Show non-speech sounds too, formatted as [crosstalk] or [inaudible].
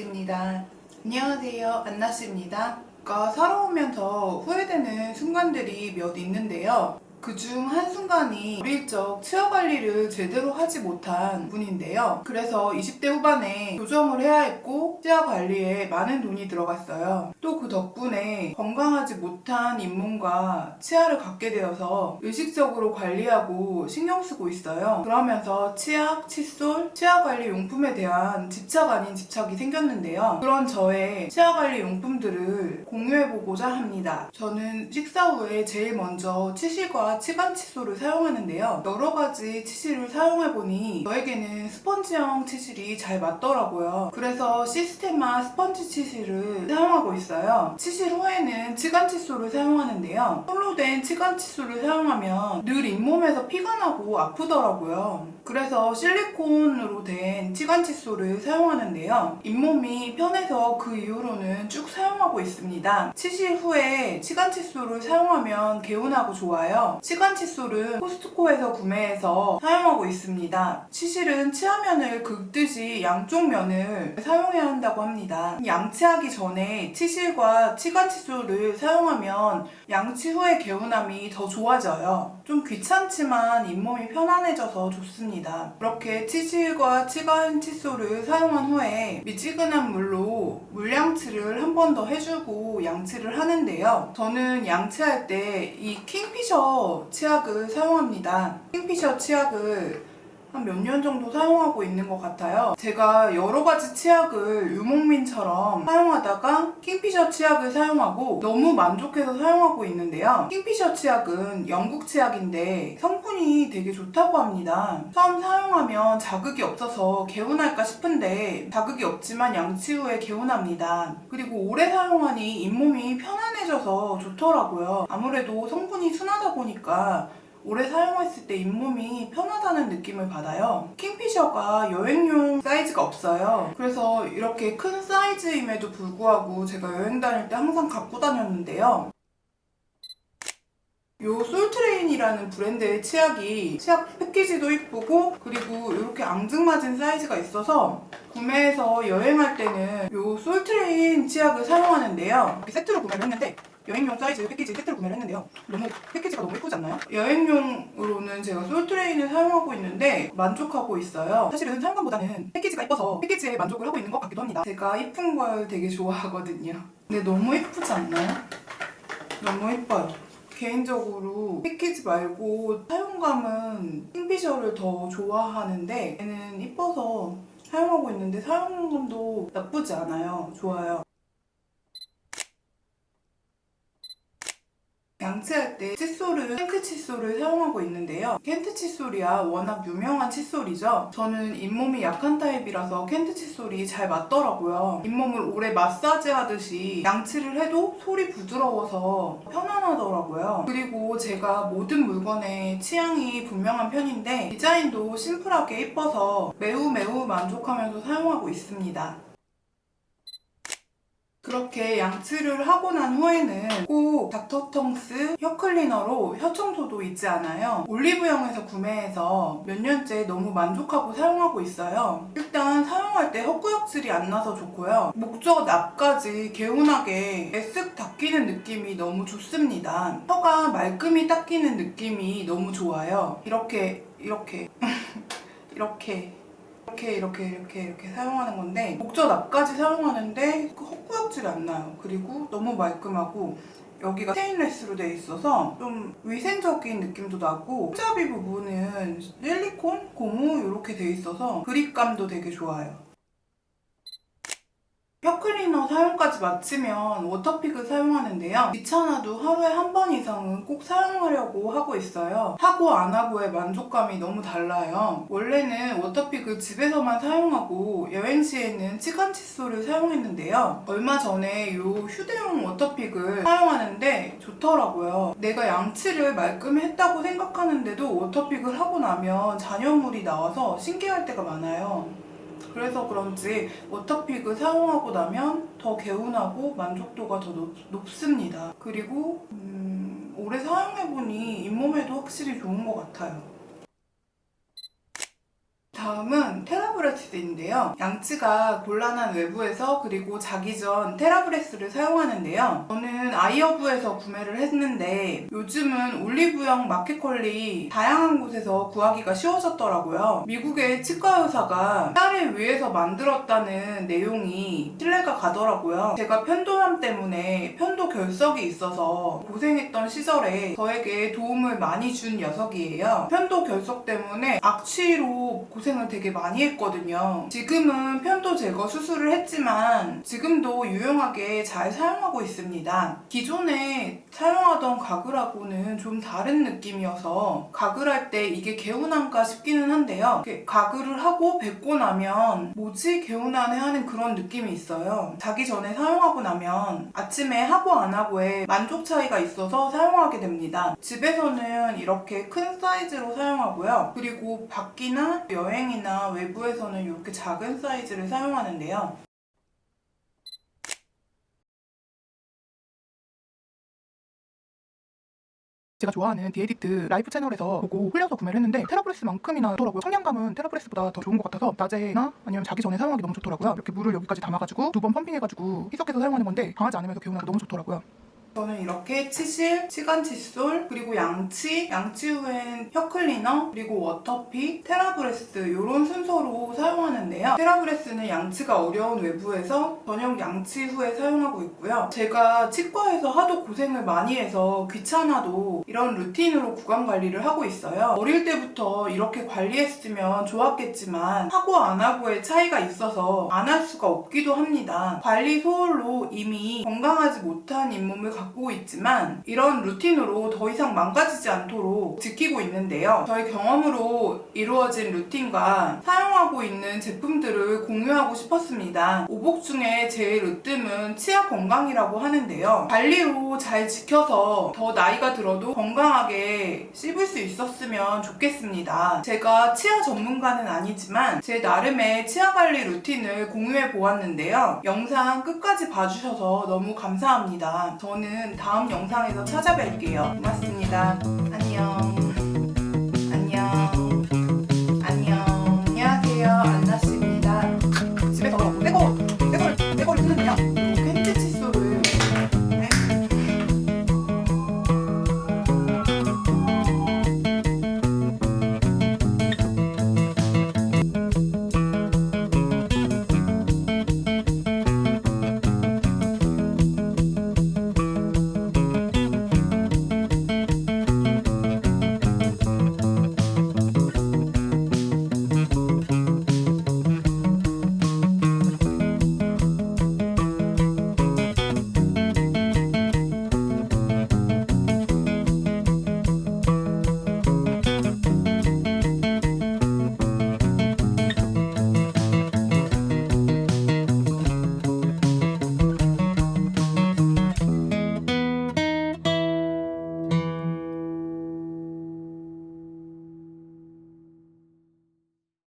안나씨입니다. 안녕하세요. 안나씨입니다. 가 살아오면서 후회되는 순간들이 몇 있는데요. 그중 한순간이 어릴 적 치아 관리를 제대로 하지 못한 분인데요. 그래서 20대 후반에 교정을 해야 했고 치아 관리에 많은 돈이 들어갔어요. 또 그 덕분에 건강하지 못한 잇몸과 치아를 갖게 되어서 의식적으로 관리하고 신경 쓰고 있어요. 그러면서 치약, 칫솔, 치아 관리 용품에 대한 집착 아닌 집착이 생겼는데요. 그런 저의 치아 관리 용품들을 공유해보고자 합니다. 저는 식사 후에 제일 먼저 치실과 치간 칫솔을 사용하는데요. 여러 가지 치실을 사용해보니 저에게는 스펀지형 치실이 잘 맞더라고요. 그래서 시스테마 스펀지 치실을 사용하고 있어요. 치실 후에는 치간 칫솔을 사용하는데요. 솔로 된 치간 칫솔을 사용하면 늘 잇몸에서 피가 나고 아프더라고요. 그래서 실리콘으로 된 치간 칫솔을 사용하는데요. 잇몸이 편해서 그 이후로는 쭉 사용하고 있습니다. 치실 후에 치간 칫솔을 사용하면 개운하고 좋아요. 치간 칫솔은 코스트코에서 구매해서 사용하고 있습니다. 치실은 치아면을 긁듯이 양쪽 면을 사용해야 한다고 합니다. 양치하기 전에 치실과 치간 칫솔을 사용하면 양치 후의 개운함이 더 좋아져요. 좀 귀찮지만 잇몸이 편안해져서 좋습니다. 이렇게 치실과 치간 칫솔을 사용한 후에 미지근한 물로 물양치를 한 번 더 해주고 양치를 하는데요. 저는 양치할 때 이 킹피셔 치약을 사용합니다. 킹피셔 치약을 한 몇 년 정도 사용하고 있는 것 같아요. 제가 여러 가지 치약을 유목민처럼 사용하다가 킹피셔 치약을 사용하고 너무 만족해서 사용하고 있는데요. 킹피셔 치약은 영국 치약인데 성분이 되게 좋다고 합니다. 처음 사용하면 자극이 없어서 개운할까 싶은데 자극이 없지만 양치 후에 개운합니다. 그리고 오래 사용하니 잇몸이 편안해져서 좋더라고요. 아무래도 성분이 순하다 보니까 오래 사용했을 때 잇몸이 편하다는 느낌을 받아요. 킹피셔가 여행용 사이즈가 없어요. 그래서 이렇게 큰 사이즈임에도 불구하고 제가 여행 다닐 때 항상 갖고 다녔는데요. 요 솔트레인이라는 브랜드의 치약이 치약 패키지도 이쁘고 그리고 이렇게 앙증맞은 사이즈가 있어서 구매해서 여행할 때는 요 솔트레인 치약을 사용하는데요. 이렇게 세트로 구매를 했는데 여행용 사이즈 패키지 세트로 구매를 했는데요. 너무 패키지가 너무 예쁘지 않나요? 여행용으로는 제가 솔트레인을 사용하고 있는데 만족하고 있어요. 사실은 사용감보다는 패키지가 예뻐서 패키지에 만족을 하고 있는 것 같기도 합니다. 제가 이쁜 걸 되게 좋아하거든요. 근데 너무 예쁘지 않나요? 너무 예뻐요. 개인적으로 패키지 말고 사용감은 킹피셔를 더 좋아하는데 얘는 이뻐서 사용하고 있는데 사용감도 나쁘지 않아요. 좋아요. 양치할 때 칫솔은 캔크 칫솔을 사용하고 있는데요. 켄트 칫솔이야 워낙 유명한 칫솔이죠. 저는 잇몸이 약한 타입이라서 켄트 칫솔이 잘 맞더라고요. 잇몸을 오래 마사지 하듯이 양치를 해도 솔이 부드러워서 편안하더라고요. 그리고 제가 모든 물건에 취향이 분명한 편인데 디자인도 심플하게 예뻐서 매우 매우 만족하면서 사용하고 있습니다. 그렇게 양치를 하고 난 후에는 꼭 닥터텅스 혀클리너로 혀청소도 잊지 않아요. 올리브영에서 구매해서 몇 년째 너무 만족하고 사용하고 있어요. 일단 사용할 때 헛구역질이 안 나서 좋고요. 목젖 앞까지 개운하게 에쓱 닦이는 느낌이 너무 좋습니다. 혀가 말끔히 닦이는 느낌이 너무 좋아요. 이렇게 이렇게 [laughs] 이렇게 이렇게 이렇게 이렇게 이렇게 사용하는 건데 목젖 앞까지 사용하는데 그 헛구역질이 안 나요. 그리고 너무 말끔하고 여기가 스테인레스로 돼 있어서 좀 위생적인 느낌도 나고 손잡이 부분은 실리콘, 고무 이렇게 돼 있어서 그립감도 되게 좋아요. 혀클리너 사용까지 마치면 워터픽을 사용하는데요. 귀찮아도 하루에 한 번 이상은 꼭 사용하려고 하고 있어요. 하고 안 하고의 만족감이 너무 달라요. 원래는 워터픽을 집에서만 사용하고 여행 시에는 치간 칫솔을 사용했는데요. 얼마 전에 이 휴대용 워터픽을 사용하는데 좋더라고요. 내가 양치를 말끔히 했다고 생각하는데도 워터픽을 하고 나면 잔여물이 나와서 신기할 때가 많아요. 그래서 그런지 워터픽을 사용하고 나면 더 개운하고 만족도가 더 높, 습니다 그리고 음, 오래 사용해보니 잇몸에도 확실히 좋은 것 같아요. 다음은 테라브레스인데요. 양치가 곤란한 외부에서 그리고 자기 전 테라브레스를 사용하는데요. 저는 아이어브에서 구매를 했는데 요즘은 올리브영 마켓컬리 다양한 곳에서 구하기가 쉬워졌더라고요. 미국의 치과 의사가 쌀을 위해서 만들었다는 내용이 신뢰가 가더라고요. 제가 편도염 때문에 편도 결석이 있어서 고생했던 시절에 저에게 도움을 많이 준 녀석이에요. 편도 결석 때문에 악취로 고생 을 되게 많이 했거든요. 지금은 편도 제거 수술을 했지만 지금도 유용하게 잘 사용하고 있습니다. 기존에 사용하던 가글하고는 좀 다른 느낌이어서 가글할 때 이게 개운한가 싶기는 한데요. 가글을 하고 뱉고 나면 뭐지 개운하네 하는 그런 느낌이 있어요. 자기 전에 사용하고 나면 아침에 하고 안 하고에 만족 차이가 있어서 사용하게 됩니다. 집에서는 이렇게 큰 사이즈로 사용하고요. 그리고 밖이나 여행 이나 외부에서는 이렇게 작은 사이즈를 사용하는데요. 제가 좋아하는 디에디트 라이프 채널에서 보고 흘려서 구매를 했는데 테라브레스만큼이나 좋더라고요. 청량감은 테라브레스보다 더 좋은 것 같아서 낮에나 아니면 자기 전에 사용하기 너무 좋더라고요. 이렇게 물을 여기까지 담아가지고 두 번 펌핑해가지고 희석해서 사용하는 건데 강하지 않으면서 개운하고 너무 좋더라고요. 저는 이렇게 치실, 치간 칫솔, 그리고 양치, 양치 후엔 혀 클리너, 그리고 워터피, 테라브레스 이런 순서로 사용하는데요. 테라브레스는 양치가 어려운 외부에서 저녁 양치 후에 사용하고 있고요. 제가 치과에서 하도 고생을 많이 해서 귀찮아도 이런 루틴으로 구강 관리를 하고 있어요. 어릴 때부터 이렇게 관리했으면 좋았겠지만 하고 안 하고의 차이가 있어서 안 할 수가 없기도 합니다. 관리 소홀로 이미 건강하지 못한 잇몸을 갖고 있지만 이런 루틴으로 더 이상 망가지지 않도록 지키고 있는데요. 저희 경험으로 이루어진 루틴과 사용하고 있는 제품들을 공유하고 싶었습니다. 오복 중에 제일 으뜸은 치아 건강이라고 하는데요. 관리로 잘 지켜서 더 나이가 들어도 건강하게 씹을 수 있었으면 좋겠습니다. 제가 치아 전문가는 아니지만 제 나름의 치아 관리 루틴을 공유해 보았는데요. 영상 끝까지 봐주셔서 너무 감사합니다. 저는 다음 영상에서 찾아뵐게요. 고맙습니다. 안녕.